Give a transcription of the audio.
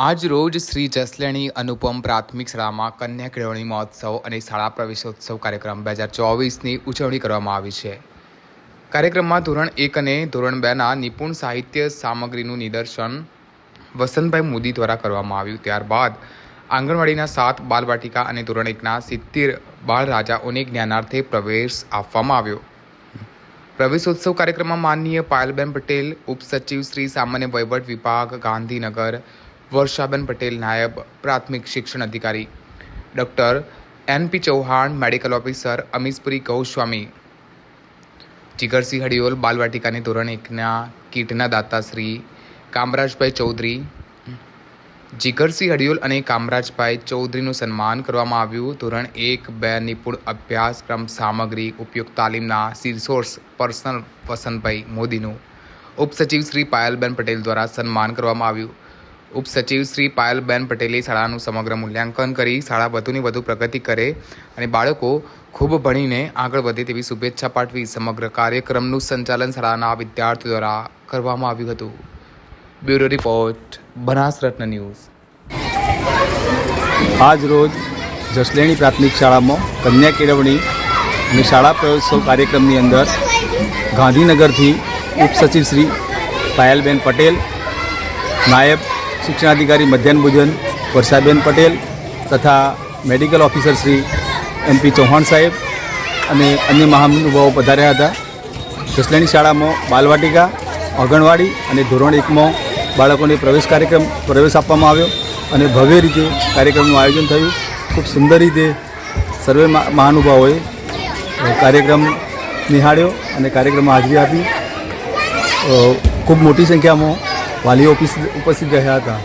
આજ રોજ શ્રી જસલેણી અનુપમ પ્રાથમિક શાળામાં કન્યા કેળવણી મહોત્સવ અને શાળા પ્રવેશોત્સવ કાર્યક્રમ બે હજાર ચોવીસની ઉજવણી કરવામાં આવી છે. કાર્યક્રમમાં ધોરણ એક અને ધોરણ બેના નિપુણ સાહિત્ય સામગ્રીનું નિદર્શન વસંતભાઈ મોદી દ્વારા કરવામાં આવ્યું. ત્યારબાદ આંગણવાડીના સાત બાલવાટિકા અને ધોરણ એકના સિત્તેર બાળ રાજાઓને જ્ઞાનાર્થે પ્રવેશ આપવામાં આવ્યો. પ્રવેશોત્સવ કાર્યક્રમમાં માનનીય પાયલબેન પટેલ, ઉપસચિવ શ્રી સામાન્ય વહીવટ વિભાગ, ગાંધીનગર વર્ષાબેન પટેલ, નાયબ પ્રાથમિક શિક્ષણ અધિકારી. Doctor N P Chauhan, medical officer Amishpuri Goswami. Jigarsinh Hadiyol બાલવાટિકાની ધોરણ એકના કીટના દાતા શ્રી કામરાજભાઈ ચૌધરી. જીગરસિંહ હડિયોલ અને કામરાજભાઈ ચૌધરીનું સન્માન કરવામાં આવ્યું. ધોરણ એક, બે નિપુણ અભ્યાસક્રમ સામગ્રી, ઉપયોગ તાલીમના સિરસોર્સ પર્સનલ વસંતભાઈ મોદીનું. ઉપસચિવ શ્રી પાયલબેન પટેલ દ્વારા સન્માન કરવામાં આવ્યું. ઉપસચિવ શ્રી પાયલબેન પટેલે શાળાનું સમગ્ર મૂલ્યાંકન કરી શાળા વધુને વધુ પ્રગતિ કરે અને બાળકો ખૂબ ભણીને આગળ વધે તેવી શુભેચ્છા પાઠવી સમગ્ર કાર્યક્રમનું સંચાલન શાળાના વિદ્યાર્થીઓ દ્વારા કરવામાં આવ્યું હતું. બ્યુરો રિપોર્ટ, બનાસ રત્ન ન્યૂઝ. આજ રોજ જસલેણી પ્રાથમિક શાળામાં કન્યા કેળવણી અને શાળા પ્રયોત્સવ કાર્યક્રમની અંદર ગાંધીનગરથી ઉપસચિવ શ્રી પાયલબેન પટેલ, નાયબ શિક્ષણાધિકારી મધ્યાહન ભોજન, વર્ષાબેન પટેલ તથા medical officer Shri MP Chauhan સાહેબ અને અન્ય મહાનુભાવો પધાર્યા હતા. જસલેણી શાળામાં બાલવાટિકા, આંગણવાડી અને ધોરણ એકમાં બાળકોને પ્રવેશ કાર્યક્રમ, પ્રવેશ આપવામાં આવ્યો અને ભવ્ય રીતે કાર્યક્રમનું આયોજન થયું. ખૂબ સુંદર રીતે સર્વે મહાનુભાવોએ કાર્યક્રમ નિહાળ્યો અને કાર્યક્રમમાં હાજરી આપી. ખૂબ મોટી સંખ્યામાં વાલીઓ ઉપસ્થિત ઉપસ્થિત રહ્યા હતા